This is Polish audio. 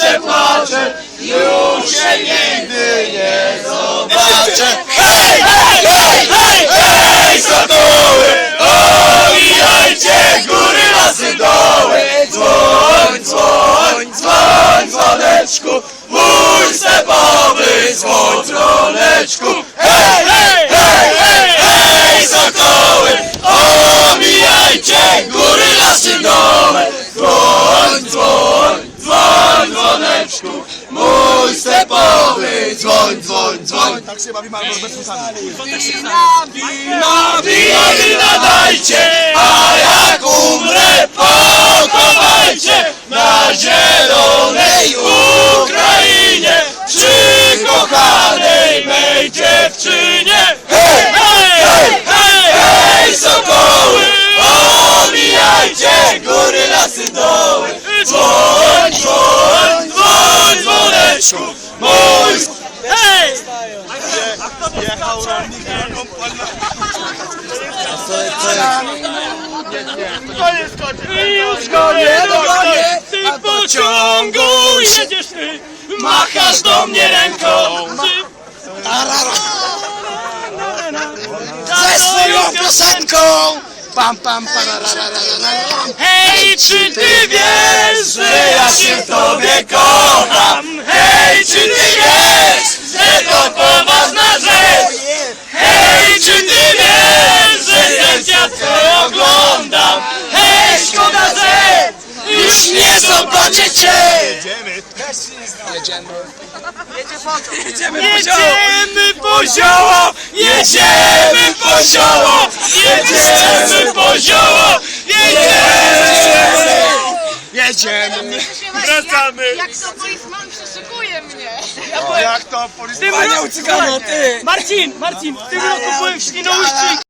płaczę, płaczę, już się nigdy nie zobaczę. Hej, hej, hej, hej, hej, sokoły, omijajcie góry, lasy, doły. Dzwoń, dzwoń, dzwoń, dzwoneczku, mój stepowy dzwoń, dzwoneczku. Hej, hej, hej, hej, hej, sokoły, omijajcie góry, lasy, doły. Dzwoń, dzwoń, dzwoń, dzwoneczku, mój stepowy dzwoń, dzwoń, dzwoń. Tak się bawimy albo bez słuchania. Na winy nadajcie, a jak umrę, pochowajcie na zielonej Ukrainie przy kochanej mej dziewczynie. Hej, hej, hej, hej, hej, sokoły, omijajcie góry, lasy, doły. Dzwoń, dzwoń, dzwoń, dzwoneczku, mój Hej! Jechał rolnik drogą polną. I już go nie dogonię! Ty w pociągu jedziesz ty! machasz do mnie ręką. Ze swoją piosenką. Pam, pam, pararararararam. Hej, czy ty wiesz, Że ja się w tobie kocham. Hej, czy ty wiesz, że to poważna rzecz? Hej, czy ty wiesz, że zdjęcia twoje oglądam? Hej, szkoda, że już nie zobaczę cię. Jedziemy. Jedziemy po Zioło, jedziemy po zioło, jedziemy po zioło, jedziemy. Jedziemy. Wracamy! Jak to policeman przeszukuje mnie. Jak to tym policja? roku, Słuchaj, Marcin, Marcin, w tym roku byłem w Świnoujściu